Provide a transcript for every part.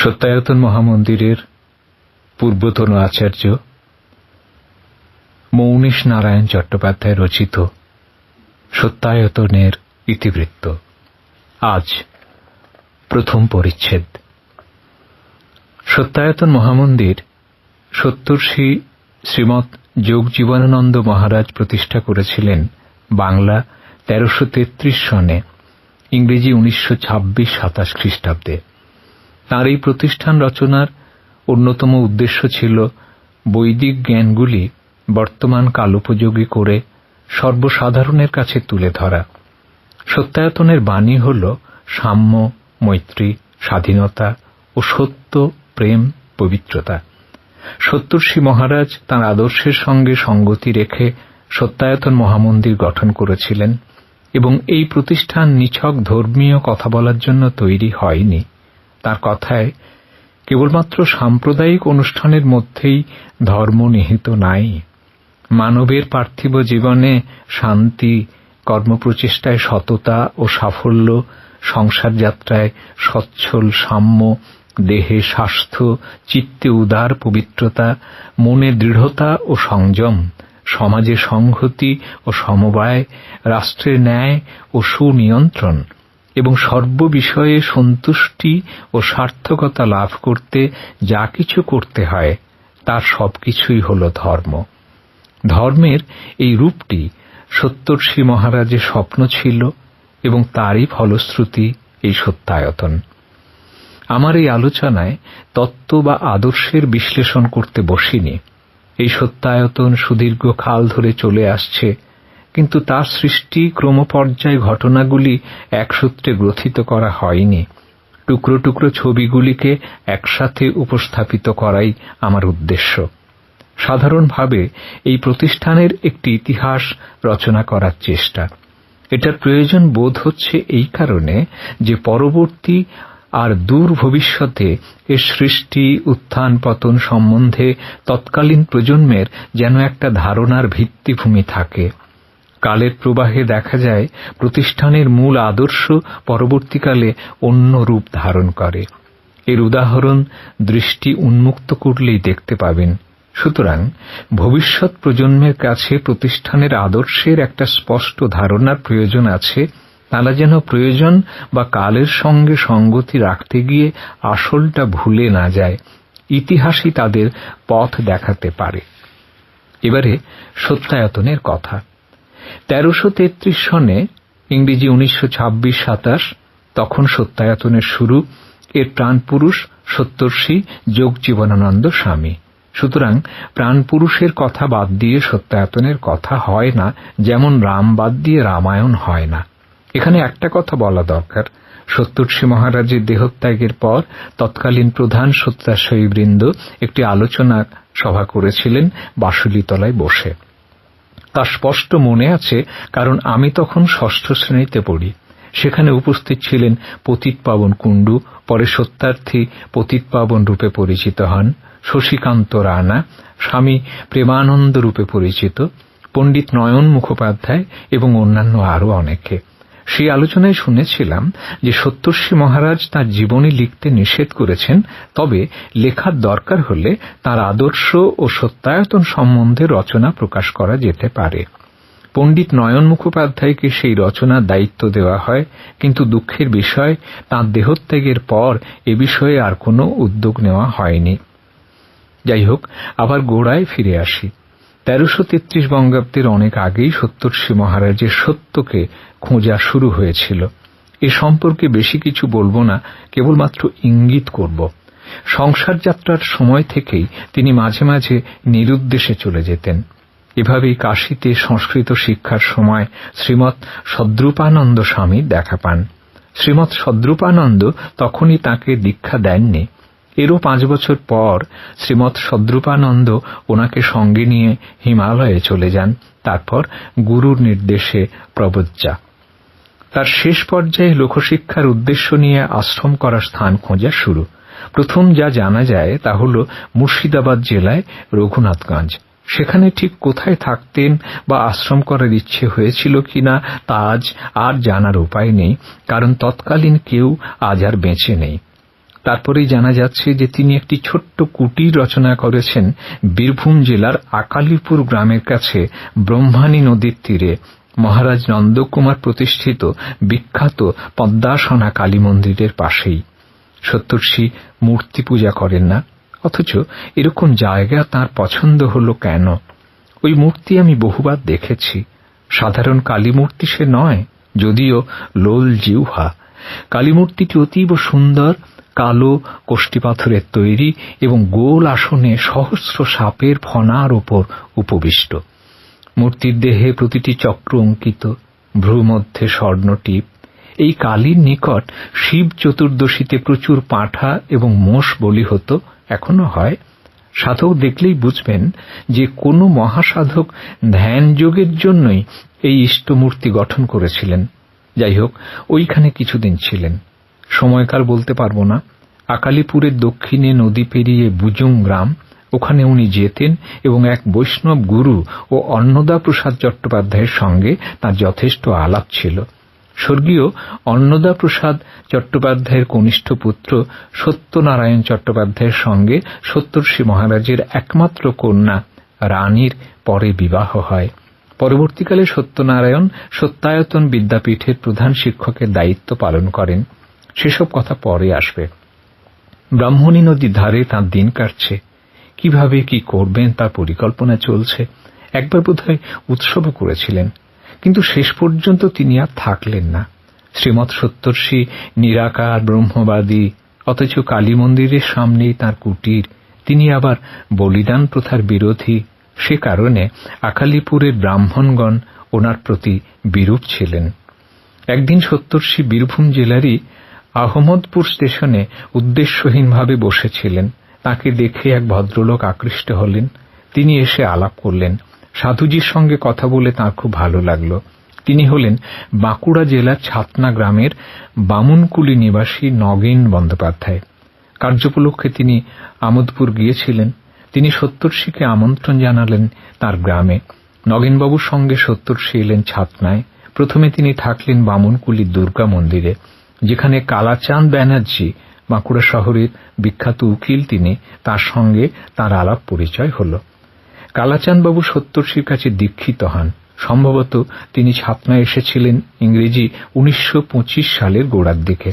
সত্যায়তন মহামন্দিরের পূর্বতন আচার্য মৌনীশ নারায়ণ চট্টোপাধ্যায় রচিত সত্যায়তনের ইতিবৃত্ত। আজ প্রথম পরিচ্ছেদ। সত্যায়তন মহামন্দির সত্তর্ষি শ্রীমৎ যোগ জীবনানন্দ মহারাজ প্রতিষ্ঠা করেছিলেন বাংলা তেরোশো তেত্রিশ সনে ইংরেজি উনিশশো ছাব্বিশ সাতাশ খ্রিস্টাব্দে। তাঁর এই প্রতিষ্ঠান রচনার অন্যতম উদ্দেশ্য ছিল বৈদিক জ্ঞানগুলি বর্তমান কালোপযোগী করে সর্বসাধারণের কাছে তুলে ধরা। সত্যায়তনের বাণী হল সাম্য, মৈত্রী, স্বাধীনতা ও সত্য, প্রেম, পবিত্রতা। সত্যর্ষি মহারাজ তাঁর আদর্শের সঙ্গে সঙ্গতি রেখে সত্যায়তন মহামন্দির গঠন করেছিলেন এবং এই প্রতিষ্ঠান নিছক ধর্মীয় কথা বলার জন্য তৈরি হয়নি। তার কথায় কেবলমাত্র সাম্প্রদায়িক অনুষ্ঠানের মধ্যেই ধর্ম নিহিত নাই। মানবের পার্থিব জীবনে শান্তি, কর্মপ্রচেষ্টায় সততা ও সাফল্য সংসার যাত্রায় সচ্ছল সাম্য, দেহে স্বাস্থ্য, চিত্তে উদার পবিত্রতা, মনে দৃঢ়তা ও সংযম, সমাজে সংহতি ও সমবায়, রাষ্ট্রের ন্যায় ও সুনিয়ন্ত্রণ এবং সর্ববিষয়ে সন্তুষ্টি ও সার্থকতা লাভ করতে যা কিছু করতে হয়, তার সবকিছুই হল ধর্ম। ধর্মের এই রূপটি সত্যর্ষি মহারাজের স্বপ্ন ছিল এবং তারই ফলশ্রুতি এই সত্যায়তন। আমার এই আলোচনায় তত্ত্ব বা আদর্শের বিশ্লেষণ করতে বসিনি। এই সত্যায়তন সুদীর্ঘ কাল ধরে চলে আসছে কিন্তু তার সৃষ্টি ক্রমপর্যায় ঘটনাগুলি এক সূত্রে গ্রথিত করা হয়নি। টুকরো টুকরো ছবিগুলিকে একসাথে উপস্থাপিত করাই আমার উদ্দেশ্য। সাধারণভাবে এই প্রতিষ্ঠানের একটি ইতিহাস রচনা করার চেষ্টা। এটার প্রয়োজন বোধ হচ্ছে এই কারণে যে পরবর্তী আর দূর ভবিষ্যতে এর সৃষ্টি, উত্থান, পতন সম্বন্ধে তৎকালীন প্রজন্মের যেন একটা ধারণার ভিত্তিভূমি থাকে। কালের প্রবাহে দেখা যায়, প্রতিষ্ঠানের মূল আদর্শ পরবর্তীকালে অন্য রূপ ধারণ করে। এর উদাহরণ দৃষ্টি উন্মুক্ত করলেই দেখতে পাবেন। সুতরাং ভবিষ্যৎ প্রজন্মের কাছে প্রতিষ্ঠানের আদর্শের একটা স্পষ্ট ধারণার প্রয়োজন আছে, তারা যেন প্রয়োজন বা কালের সঙ্গে সঙ্গতি রাখতে গিয়ে আসলটা ভুলে না যায়। ইতিহাসই তাদের পথ দেখাতে পারে। এবারে সত্যায়তনের কথা। তেরোশো তেত্রিশ সনে ইংরেজি উনিশশো ছাব্বিশ সাতাশ, তখন সত্যায়তনের শুরু, এর প্রাণপুরুষ সত্যর্ষি যোগ জীবনানন্দ স্বামী। সুতরাং প্রাণপুরুষের কথা বাদ দিয়ে সত্যায়তনের কথা হয় না, যেমন রাম বাদ দিয়ে রামায়ণ হয় না। এখানে একটা কথা বলা দরকার। সত্যর্ষি মহারাজের দেহত্যাগের পর তৎকালীন প্রধান সত্যাশয়ীবৃন্দ একটি আলোচনা সভা করেছিলেন বাসুলিতলায় বসে। তা স্পষ্ট মনে আছে, কারণ আমি তখন ষষ্ঠ শ্রেণীতে পড়ি। সেখানে উপস্থিত ছিলেন পতিত পাবন কুণ্ডু, পরে সত্যার্থী পতিত পাবন রূপে পরিচিত হন, শশীকান্ত রানা, স্বামী প্রেমানন্দ রূপে পরিচিত, পণ্ডিত নয়ন মুখোপাধ্যায় এবং অন্যান্য আরও অনেকে। সেই আলোচনায় শুনেছিলাম যে সত্যর্ষি মহারাজ তার জীবনী লিখতে নিষেধ করেছেন, তবে লেখার দরকার হলে তার আদর্শ ও সত্যায়তন সম্বন্ধে রচনা প্রকাশ করা যেতে পারে। পণ্ডিত নয়ন মুখোপাধ্যায়কে সেই রচনার দায়িত্ব দেওয়া হয়, কিন্তু দুঃখের বিষয়, তাঁর দেহত্যাগের পর এ বিষয়ে আর কোনো উদ্যোগ নেওয়া হয়নি। যাই হোক, আবার গোড়ায় ফিরে আসি। তেরোশো তেত্রিশ বঙ্গাব্দের অনেক আগেই সত্যর্ষি মহারাজের সত্যকে খোঁজা শুরু হয়েছিল। এ সম্পর্কে বেশি কিছু বলব না, কেবলমাত্র ইঙ্গিত করব। সংসার যাত্রার সময় থেকেই তিনি মাঝে মাঝে নিরুদ্দেশে চলে যেতেন। এভাবেই কাশীতে সংস্কৃত শিক্ষার সময় শ্রীমৎ সদ্রূপানন্দ স্বামী দেখা পান। শ্রীমৎ সদ্রূপানন্দ তখনই তাকে দীক্ষা দেননি। এরও পাঁচ বছর পর শ্রীমৎ সদ্রূপানন্দ ওনাকে সঙ্গে নিয়ে হিমালয়ে চলে যান। তারপর গুরুর নির্দেশে প্রবজ্জা। তার শেষ পর্যায়ে লোকশিক্ষার উদ্দেশ্য নিয়ে আশ্রম করার স্থান খোঁজা শুরু। প্রথম যা জানা যায় তা হল মুর্শিদাবাদ জেলায় রঘুনাথগঞ্জ। সেখানে ঠিক কোথায় থাকতেন বা আশ্রম করার ইচ্ছে হয়েছিল কিনা তা আজ আর জানার উপায় নেই, কারণ তৎকালীন কেউ আজ আর বেঁচে নেই। তারপরেই জানা যাচ্ছে যে তিনি একটি ছোট্ট কুটির রচনা করেছেন বীরভূম জেলার আকালিপুর গ্রামের কাছে ব্রহ্মানী নদীর তীরে। মহারাজ নন্দকুমার প্রতিষ্ঠিত বিখ্যাত পদ্মাসনা কালী মন্দিরের পাশেই। সত্যর্ষি মূর্তি পূজা করেন না, অথচ এরকম জায়গা তার পছন্দ হল কেন? ওই মূর্তি আমি বহুবার দেখেছি। সাধারণ কালী মূর্তি সে নয়, যদিও লোল জিউহা কালীমূর্তিটি অতীব সুন্দর কালো কোষ্ঠীপাথরের তৈরি এবং গোল আসনে সহস্র সাপের ফনার ওপর উপবিষ্ট। মূর্তির দেহে প্রতিটি চক্র অঙ্কিত ভ্রু মধ্যে স্বর্ণটিপ। এই কালীর নিকট শিব চতুর্দশীতে প্রচুর পাঁঠা এবং মোষ বলি হতো এখনও হয়। সাধক দেখলেই বুঝবেন যে কোনো মহাসাধক ধ্যান যোগের জন্যই এই ইষ্টমূর্তি গঠন করেছিলেন। যাই হোক, ওইখানে কিছুদিন ছিলেন। সময়কাল বলতে পারব না। আকালিপুরের দক্ষিণে নদী পেরিয়ে বুজুং গ্রাম, ওখানে উনি যেতেন এবং এক বৈষ্ণব গুরু ও অন্নদা প্রসাদ চট্টোপাধ্যায়ের সঙ্গে তার যথেষ্ট আলাপ ছিল। স্বর্গীয় অন্নদা প্রসাদ চট্টোপাধ্যায়ের কনিষ্ঠ পুত্র সত্যনারায়ণ চট্টোপাধ্যায়ের সঙ্গে সত্যর্ষি মহারাজের একমাত্র কন্যা রানীর পরে বিবাহ হয়। পরবর্তীকালে সত্যনারায়ণ সত্যায়তন বিদ্যাপীঠের প্রধান শিক্ষকের দায়িত্ব পালন করেন। সেসব কথা পরে আসবে। ব্রাহ্মণী নদীর ধারে তাঁর দিন কাটছে। কীভাবে কি করবেন তার পরিকল্পনা চলছে। একবার বোধহয় উৎসবও করেছিলেন। কিন্তু শেষ পর্যন্ত তিনি আর থাকলেন না। শ্রীমৎ সত্যর্ষি, নিরাকার, ব্রহ্মবাদী, অথচ কালী মন্দিরের সামনেই তার কুটির। তিনি আবার বলিদান প্রথার বিরোধী। সে কারণে আকালিপুরের ব্রাহ্মণগণ ওনার প্রতি বিরূপ ছিলেন। একদিন সত্তর্ষি বীরভূম জেলারই আহমদপুর স্টেশনে উদ্দেশ্যহীনভাবে বসেছিলেন। তাকে দেখে এক ভদ্রলোক আকৃষ্ট হলেন। তিনি এসে আলাপ করলেন। সাধুজির সঙ্গে কথা বলে তাঁর খুব ভালো লাগল। তিনি হলেন বাঁকুড়া জেলার ছাতনা গ্রামের বামুনকুলি নিবাসী নগেন বন্দ্যোপাধ্যায়। কার্যোপলক্ষে তিনি আমোদপুর গিয়েছিলেন। তিনি সত্তর্ষিকে আমন্ত্রণ জানালেন তার গ্রামে। নগেনবাবুর সঙ্গে সত্তর্ষি এলেন ছাতনায়। প্রথমে তিনি থাকলেন বামুনকুলি দুর্গা মন্দিরে। যেখানে কালাচাঁদ ব্যানার্জি বাঁকুড়া শহরের বিখ্যাত উকিল তিনি, তার সঙ্গে তার আলাপ পরিচয় হল। কালাচাঁদবাবু সত্তর্ষির কাছে দীক্ষিত হন। সম্ভবত তিনি ছাতনায় এসেছিলেন ইংরেজি উনিশশো পঁচিশ সালের গোড়ার দিকে।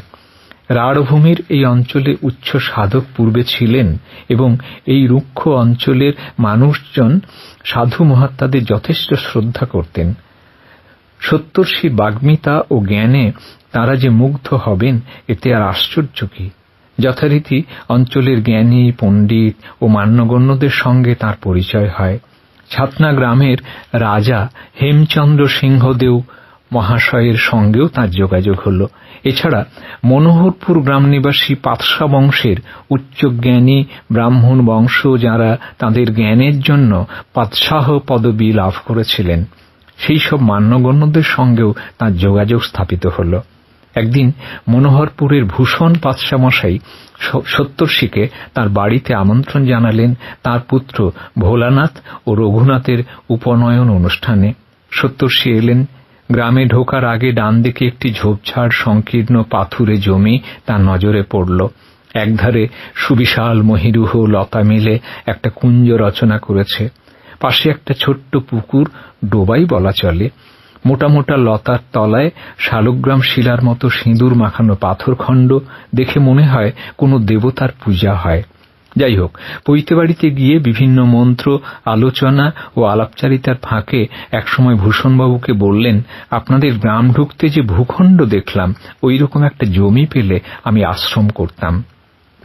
রাঢ়ভূমির এই অঞ্চলে উচ্চ সাধক পূর্বে ছিলেন এবং এই রুক্ষ অঞ্চলের মানুষজন সাধু মহাত্মাদের যথেষ্ট শ্রদ্ধা করতেন। সত্তর্ষী বাগ্মিতা ও জ্ঞানে তারা যে মুগ্ধ হবেন, এতে আর আশ্চর্য কি? যথারীতি অঞ্চলের জ্ঞানী, পণ্ডিত ও মান্যগণ্যদের সঙ্গে তার পরিচয় হয়। ছাতনা গ্রামের রাজা হেমচন্দ্র সিংহদেও মহাশয়ের সঙ্গেও তাঁর যোগাযোগ হল। এছাড়া মনোহরপুর গ্রাম নিবাসী পাতসা বংশের উচ্চজ্ঞানী ব্রাহ্মণ বংশ যারা তাদের জ্ঞানের জন্য পাৎসাহ পদবী লাভ করেছিলেন। সেই সব মান্যগণ্যদের সঙ্গেও তাঁর যোগাযোগ স্থাপিত হল। একদিন মনোহরপুরের ভূষণ পাৎসামশাই সত্তর্ষিকে তার বাড়িতে আমন্ত্রণ জানালেন তার পুত্র ভোলানাথ ও রঘুনাথের উপনয়ন অনুষ্ঠানে। সত্তর্ষি এলেন। গ্রামে ঢোকার আগে ডান দিকে একটি ঝোপঝাড় সংকীর্ণ পাথুরে জমি তার নজরে পড়ল। একধারে সুবিশাল মহিরুহ লতা মিলে একটা কুঞ্জ রচনা করেছে। পাশে একটা ছোট্ট পুকুর, ডোবাই বলা চলে। মোটা মোটা লতার তলায় শালগ্রাম শিলার মতো সিঁদুর মাখানো পাথরখণ্ড দেখে মনে হয় কোনো দেবতার পূজা হয়। যাই হোক, পৈতে বাড়িতে গিয়ে বিভিন্ন মন্ত্র, আলোচনা ও আলাপচারিতার ফাঁকে একসময় ভূষণবাবুকে বললেন, আপনাদের গ্রাম ঢুকতে যে ভূখণ্ড দেখলাম ওই রকম একটা জমি পেলে আমি আশ্রম করতাম।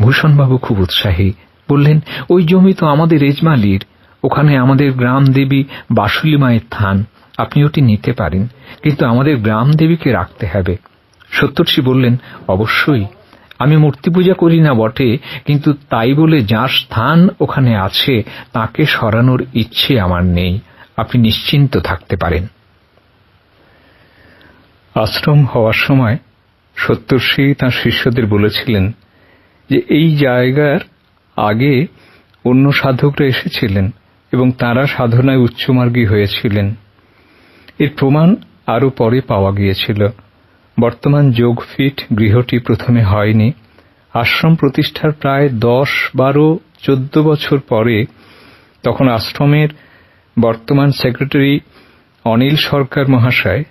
ভূষণবাবু খুব উৎসাহী বললেন, ওই জমি তো আমাদের এজমালির। ওখানে আমাদের গ্রাম দেবী বাসুলি মায়ের থান। আপনি ওটি নিতে পারেন, কিন্তু আমাদের গ্রাম দেবীকে রাখতে হবে। সত্যর্ষি বললেন, অবশ্যই। আমি মূর্তি পূজা করি না বটে, কিন্তু তাই বলে যার স্থান ওখানে আছে, তাকে সরানোর ইচ্ছে আমার নেই। আপনি নিশ্চিন্ত থাকতে পারেন। আশ্রম হওয়ার সময় সত্যর্ষি তাঁর শিষ্যদের বলেছিলেন যে, এই জায়গার আগে অন্য সাধকরা এসেছিলেন। এবং তারা সাধনায় উচ্চমার্গী হয়েছিলেন। এর প্রমাণ আরও পরে পাওয়া গিয়েছিল। বর্তমান যোগফিট গৃহটি প্রথমে হয়নি। আশ্রম প্রতিষ্ঠার প্রায় দশ, বারো, চোদ্দ বছর পরে তখন আশ্রমের বর্তমান সেক্রেটারি অনিল সরকার মহাশয়,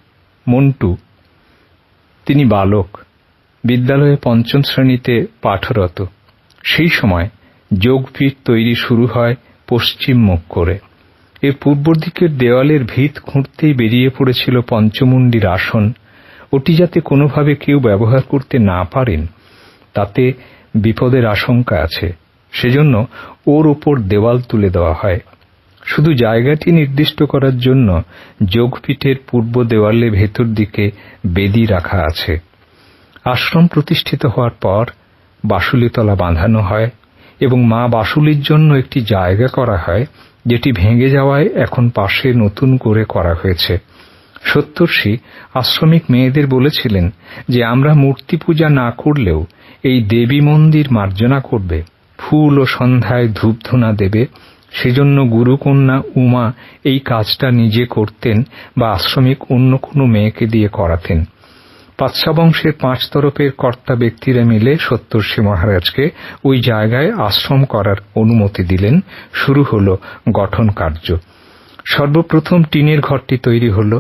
মন্টু, তিনি বালক, বিদ্যালয়ে পঞ্চম শ্রেণীতে পাঠরত। সেই সময় যোগপীঠ তৈরি শুরু হয় পশ্চিম মুখ করে। এর পূর্ব দিকের দেওয়ালের ভিত খুঁড়তেই বেরিয়ে পড়েছিল পঞ্চমুণ্ডির আসন। ওটি যাতে কোনোভাবে কেউ ব্যবহার করতে না পারেন, তাতে বিপদের আশঙ্কা আছে। সেজন্য ওর ওপর দেওয়াল তুলে দেওয়া হয়। শুধু জায়গাটি নির্দিষ্ট করার জন্য যোগপীঠের পূর্ব দেওয়ালে ভেতর দিকে বেদি রাখা আছে। আশ্রম প্রতিষ্ঠিত হওয়ার পর বাসুলিতলা বাঁধানো হয়। এবং মা বাসুলির জন্য একটি জায়গা করা হয়, যেটি ভেঙে যাওয়ায় এখন পাশে নতুন করে করা হয়েছে। সত্তর্ষি আশ্রমিক মেয়েদের বলেছিলেন যে, আমরা মূর্তি পূজা না করলেও এই দেবী মন্দির মার্জনা করবে। ফুল ও সন্ধ্যায় ধূপধুনা দেবে। সেজন্য গুরুকন্যা উমা এই কাজটা নিজে করতেন বা আশ্রমিক অন্য কোনো মেয়েকে দিয়ে করাতেন। পাৎসা বংশের পাঁচ তরফের কর্তা ব্যক্তিরা মিলে সত্তর্ষি মহারাজকে ওই জায়গায় আশ্রম করার অনুমতি দিলেন। শুরু হল গঠন কার্য। সর্বপ্রথম টিনের ঘরটি তৈরি হল।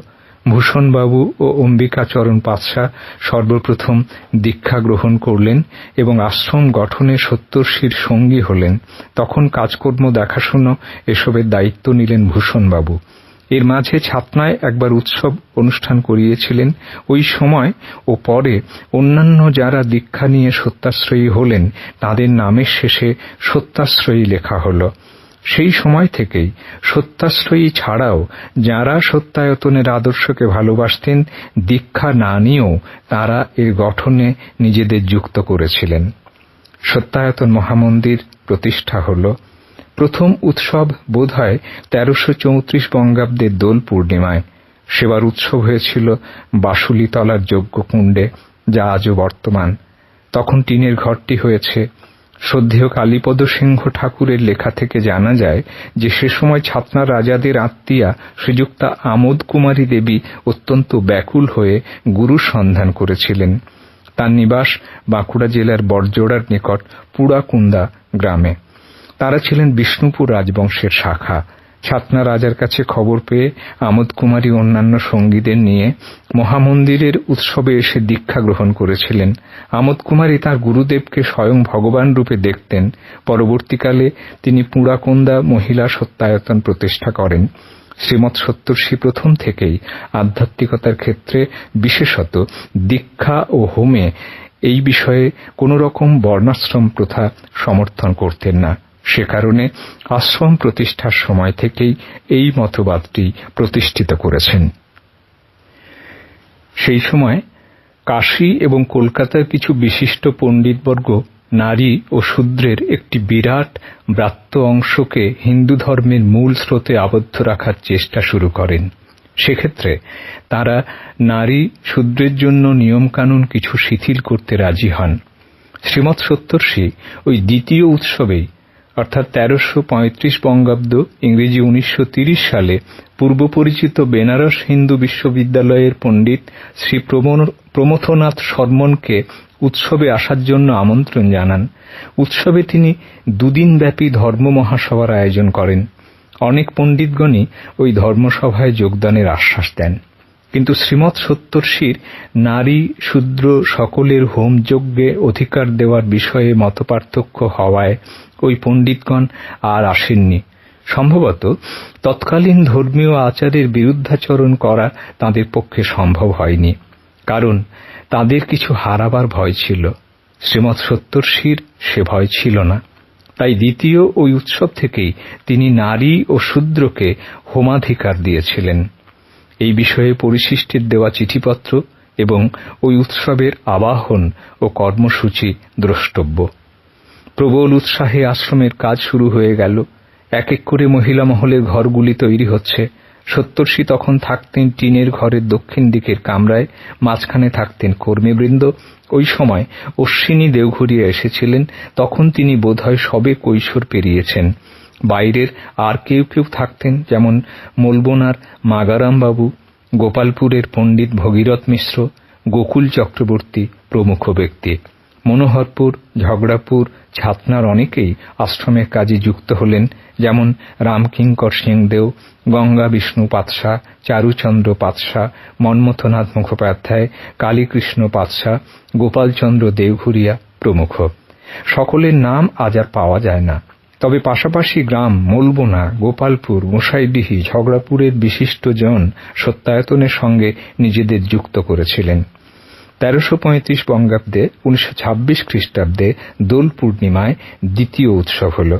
ভূষণবাবু ও অম্বিকাচরণ পাৎসা সর্বপ্রথম দীক্ষা গ্রহণ করলেন এবং আশ্রম গঠনে সত্তর্ষির সঙ্গী হলেন। তখন কাজকর্ম, দেখাশুনো, এসবের দায়িত্ব নিলেন ভূষণবাবু। এর মাঝে ছাতনায় একবার উৎসব অনুষ্ঠান করিয়েছিলেন। ওই সময় ও পরে অন্যান্য যারা দীক্ষা নিয়ে সত্যাশ্রয়ী হলেন, তাদের নামের শেষে সত্যাশ্রয়ী লেখা হল। সেই সময় থেকেই সত্যাশ্রয়ী ছাড়াও যাঁরা সত্যায়তনের আদর্শকে ভালোবাসতেন, দীক্ষা না নিয়েও তারা এর গঠনে নিজেদের যুক্ত করেছিলেন। সত্যায়তন মহামন্দির প্রতিষ্ঠা হল। প্রথম উৎসব বোধ হয় তেরোশো চৌত্রিশ বঙ্গাব্দের দোল পূর্ণিমায়। সেবার উৎসব হয়েছিল বাসুলিতলার যজ্ঞকুণ্ডে, যা আজও বর্তমান। তখন টিনের ঘরটি হয়েছে। শ্রদ্ধেয় কালীপদ সিংহ ঠাকুরের লেখা থেকে জানা যায় যে, সে সময় ছাতনা রাজাদের আত্মীয়া শ্রীযুক্তা আমোদ কুমারী দেবী অত্যন্ত ব্যাকুল হয়ে গুরু সন্ধান করেছিলেন। তার নিবাস বাঁকুড়া জেলার বড়জোড়ার নিকট পুড়াকুন্দা গ্রামে। তারা ছিলেন বিষ্ণুপুর রাজবংশের শাখা। ছাতনা রাজার কাছে খবর পেয়ে আমোদ কুমারী অন্যান্য সঙ্গীদের নিয়ে মহামন্দিরের উৎসবে এসে দীক্ষা গ্রহণ করেছিলেন। আমোদ কুমারী তাঁর গুরুদেবকে স্বয়ং ভগবান রূপে দেখতেন। পরবর্তীকালে তিনি পুঁড়াকুন্দা মহিলা সত্যায়তন প্রতিষ্ঠা করেন। শ্রীমৎ সত্তর্ষি প্রথম থেকেই আধ্যাত্মিকতার ক্ষেত্রে বিশেষত দীক্ষা ও হোমে এই বিষয়ে কোন রকম বর্ণাশ্রম প্রথা সমর্থন করতেন না। সে কারণে আশ্রম প্রতিষ্ঠার সময় থেকেই এই মতবাদটি প্রতিষ্ঠিত করেছেন। সেই সময় কাশী এবং কলকাতার কিছু বিশিষ্ট পণ্ডিতবর্গ নারী ও শূদ্রের একটি বিরাট ব্রাত্য অংশকে হিন্দু ধর্মের মূল স্রোতে আবদ্ধ রাখার চেষ্টা শুরু করেন। সেক্ষেত্রে তারা নারী শূদ্রের জন্য নিয়মকানুন কিছু শিথিল করতে রাজি হন। শ্রীমৎ সত্তর্ষি ওই দ্বিতীয় উৎসবেই অর্থাৎ তেরোশো পঁয়ত্রিশ বঙ্গাব্দ ইংরেজি উনিশশো সালে পূর্ব পরিচিত বেনারস হিন্দু বিশ্ববিদ্যালয়ের পণ্ডিত শ্রী প্রমথনাথ শর্মনকে উৎসবে আসার জন্য আমন্ত্রণ জানান। উৎসবে তিনি দুদিনব্যাপী ধর্ম মহাসভার আয়োজন করেন। অনেক পণ্ডিতগণই ওই ধর্মসভায় যোগদানের আশ্বাস দেন। কিন্তু শ্রীমৎ সত্তর্ষির নারী শূদ্র সকলের হোমযজ্ঞে অধিকার দেওয়ার বিষয়ে মতপার্থক্য হওয়ায় ওই পণ্ডিতগণ আর আসেননি। সম্ভবত তৎকালীন ধর্মীয় আচারের বিরুদ্ধাচরণ করা তাদের পক্ষে সম্ভব হয়নি, কারণ তাদের কিছু হারাবার ভয় ছিল। শ্রীমৎ সত্তর্ষির সে ভয় ছিল না। তাই দ্বিতীয় ওই উৎসব থেকেই তিনি নারী ও শূদ্রকে হোমাধিকার দিয়েছিলেন। এই বিষয়ে পরিশিষ্টের দেওয়া চিঠিপত্র এবং ওই উৎসবের আবাহন ও কর্মসূচি দ্রষ্টব্য। প্রবল উৎসাহে আশ্রমের কাজ শুরু হয়ে গেল। এক এক করে মহিলা মহলের ঘরগুলি তৈরি হচ্ছে। সত্তর্ষি তখন থাকতেন টিনের ঘরের দক্ষিণ দিকের কামরায়, মাঝখানে থাকতেন কর্মীবৃন্দ। ওই সময় অশ্বিনী দেওঘরিয়া এসেছিলেন, তখন তিনি বোধহয় সবে কৈশোর পেরিয়েছেন। বাইরের আর কেউ কেউ থাকতেন, যেমন মোলবোনার মাগারামবাবু, গোপালপুরের পণ্ডিত ভগীরথ মিশ্র, গোকুল চক্রবর্তী প্রমুখ ব্যক্তি। মনোহরপুর, ঝগড়াপুর, ছাতনার অনেকেই আশ্রমের কাজে যুক্ত হলেন, যেমন রামকিঙ্কর সিংদেও, গঙ্গা বিষ্ণু পাতসা চারুচন্দ্র পাতসা মন্মথনাথ মুখোপাধ্যায়, কালীকৃষ্ণ পাতসা গোপালচন্দ্র দেওঘুরিয়া প্রমুখ। সকলের নাম আজ আর পাওয়া যায় না। তবে পাশাপাশি গ্রাম মলবোনা, গোপালপুর গোসাইডিহি ঝগড়াপুরের বিশিষ্ট জন সত্যায়তনের সঙ্গে নিজেদের যুক্ত করেছিলেন। তেরোশো পঁয়ত্রিশ বঙ্গাব্দে, উনিশশো ছাব্বিশ খ্রিস্টাব্দে দোল পূর্ণিমায় দ্বিতীয় উৎসব হল।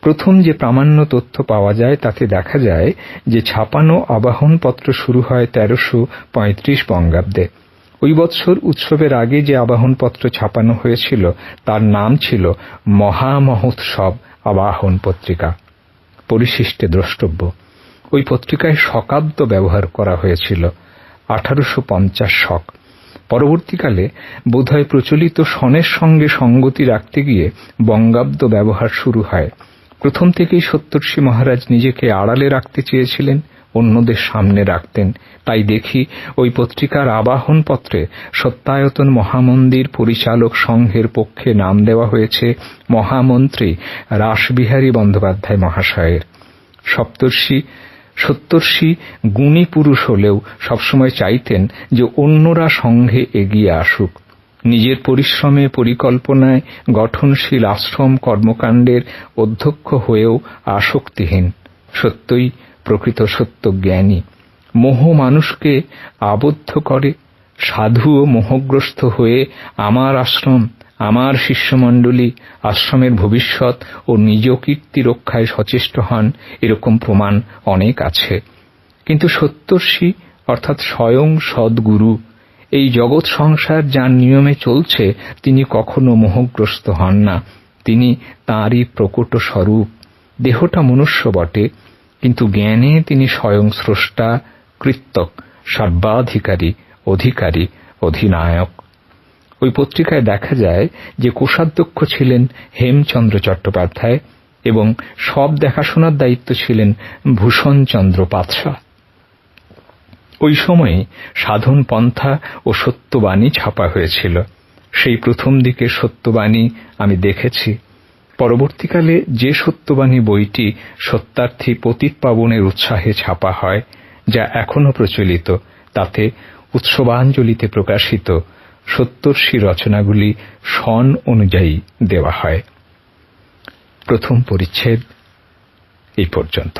প্রথম যে প্রামাণ্য তথ্য পাওয়া যায় তাতে দেখা যায় যে ছাপানো আবাহনপত্র শুরু হয় তেরোশো পঁয়ত্রিশ বঙ্গাব্দে। ওই বৎসর উৎসবের আগে যে আবাহনপত্র ছাপানো হয়েছিল তার নাম ছিল মহামহোৎসব আবাহন পত্রিকা, পরিশিষ্টে দ্রষ্টব্য। ওই পত্রিকায় শকাব্দ ব্যবহার করা হয়েছিল, আঠারোশো পঞ্চাশ শক। পরবর্তীকালে বোধহয় প্রচলিত সনের সঙ্গে সঙ্গতি রাখতে গিয়ে বঙ্গাব্দ ব্যবহার শুরু হয়। প্রথম থেকেই সত্যর্ষি মহারাজ নিজেকে আড়ালে রাখতে চেয়েছিলেন। অন্যদের সামনে রাখতেন। তাই দেখি ওই পত্রিকার আবাহন পত্রে সত্যায়তন মহামন্দির পরিচালক সংঘের পক্ষে নাম দেওয়া হয়েছে মহামন্ত্রী রাসবিহারী বন্দ্যোপাধ্যায় মহাশয়ের। সপ্তর্ষি সত্যর্ষি গুণী পুরুষ হলেও সবসময় চাইতেন যে অন্যরা সংঘে এগিয়ে আসুক। নিজের পরিশ্রমে পরিকল্পনায় গঠনশীল আশ্রম কর্মকাণ্ডের অধ্যক্ষ হয়েও আসক্তিহীন। সত্যই প্রকৃত সত্য জ্ঞানী মোহ মানুষকে আবদ্ধ করে সাধুও মোহগ্রস্ত হয়ে আমার আশ্রম, আমার শিষ্যমণ্ডলী, আশ্রমের ভবিষ্যৎ ও নিজ কীর্তি রক্ষায় সচেষ্ট হন এরকম প্রমাণ অনেক আছে। কিন্তু সত্যর্ষি অর্থাৎ স্বয়ং সদ্গুরু, এই জগৎ সংসার যার নিয়মে চলছে, তিনি কখনো মোহগ্রস্ত হন না। তিনি তাঁরই প্রকট স্বরূপ। দেহটা মনুষ্য বটে কিন্তু জ্ঞানে তিনি স্বয়ং স্রষ্টা কৃত্যক সর্বাধিকারী, অধিকারী, অধিনায়ক। ওই পত্রিকায় দেখা যায় যে কোষাধ্যক্ষ ছিলেন হেমচন্দ্র চট্টোপাধ্যায় এবং সব দেখাশোনার দায়িত্ব ছিলেন ভূষণচন্দ্র পাতসা ওই সময়ে সাধন পন্থা ও সত্যবাণী ছাপা হয়েছিল। সেই প্রথম দিকে সত্যবাণী আমি দেখেছি। পরবর্তীকালে যে সত্যবাণী বইটি সত্যার্থী পতীত পাবনের উৎসাহে ছাপা হয়, যা এখনও প্রচলিত, তাতে উৎসবাঞ্জলিতে প্রকাশিত সত্যর্ষী রচনাগুলি সন অনুযায়ী দেওয়া হয়। প্রথম পরিচ্ছেদ এই পর্যন্ত।